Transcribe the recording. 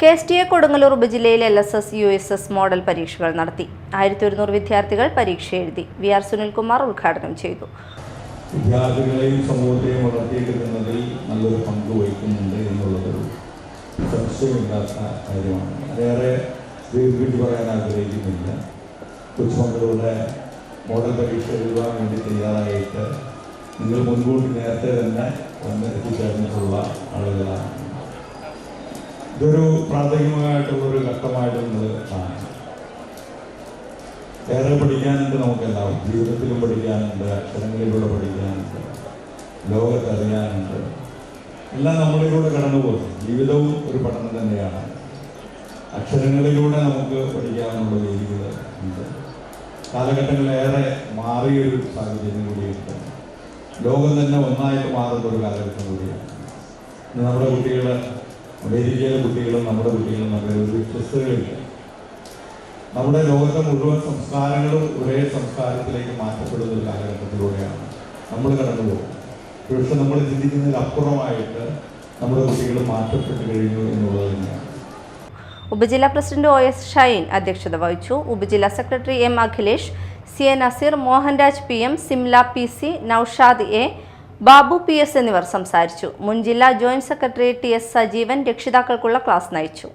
K S T A Kodungallur ഉപജില്ലയിൽ L S S U S S model പരീക്ഷകൾ നടത്തി. ആയിരത്തി ഒരുന്നൂറ് വിദ്യാർത്ഥികൾ പരീക്ഷ എഴുതി. വി ആർ സുനിൽകുമാർ ഉദ്ഘാടനം ചെയ്തു. വിദ്യാർത്ഥികളെയും സമൂഹത്തെയും വളർത്തിയെടുക്കുന്നതിൽ നല്ലൊരു പങ്ക് വഹിക്കുന്നുണ്ട് എന്നുള്ളത് സംശയമില്ലാത്ത കാര്യമാണ്. അതേറെ ദീർഘിച്ച് പറയാൻ ആഗ്രഹിക്കുന്നില്ല. കൊച്ചുമക്കളുടെ മോഡൽ പരീക്ഷ എഴുതാൻ വേണ്ടി തയ്യാറായിട്ട് നിങ്ങൾ മുൻകൂട്ടി നേരത്തെ തന്നെ വന്ന് എത്തിച്ചേർന്നിട്ടുള്ള ആളുകളാണ്. ഇതൊരു പ്രാഥമികമായിട്ടുള്ളൊരു ഘട്ടമായിട്ട് നമ്മൾ കാണാം ഏറെ പഠിക്കാനുണ്ട് നമുക്കെല്ലാവരും ജീവിതത്തിലും പഠിക്കാനുണ്ട് അക്ഷരങ്ങളിലൂടെ പഠിക്കാനുണ്ട് ലോകത്തറിയാനുണ്ട്. എല്ലാം നമ്മളിലൂടെ കടന്നു പോകും ജീവിതവും ഒരു പഠനം തന്നെയാണ്. അക്ഷരങ്ങളിലൂടെ നമുക്ക് പഠിക്കാനുള്ള രീതികൾ ഉണ്ട്. കാലഘട്ടങ്ങളേറെ മാറിയൊരു സാഹചര്യം കൂടിയുണ്ട്. ലോകം തന്നെ ഒന്നായിട്ട് മാറുന്ന ഒരു കാലഘട്ടം കൂടിയാണ്. നമ്മുടെ കുട്ടികൾ അമേരിക്കയിലെ കുട്ടികളും നമ്മുടെ കുട്ടികളും തമ്മിൽ ഒരു നമ്മുടെ ലോകത്തെ മുഴുവൻ സംസ്കാരങ്ങളും ഒരേ സംസ്കാരത്തിലേക്ക് മാറ്റപ്പെടുന്ന ഒരു കാലഘട്ടത്തിലൂടെയാണ് നമ്മൾ കടന്നു പോകുന്നത്. പക്ഷെ നമ്മൾ ചിന്തിക്കുന്നതിലപ്പുറമായിട്ട് നമ്മുടെ കുട്ടികൾ മാറ്റപ്പെട്ടു കഴിഞ്ഞു എന്നുള്ളത് തന്നെയാണ്. ഉപജില്ലാ പ്രസിഡന്റ് ഒ എസ് ഷൈൻ അധ്യക്ഷത വഹിച്ചു. ഉപജില്ലാ secretary M Akhilesh C A Nazeer Mohanraj P M Simla P C Noushad A Babu P S എന്നിവർ സംസാരിച്ചു. മുൻ ജില്ലാ joint secretary T S Sajeevan രക്ഷിതാക്കൾക്കുള്ള class നയിച്ചു.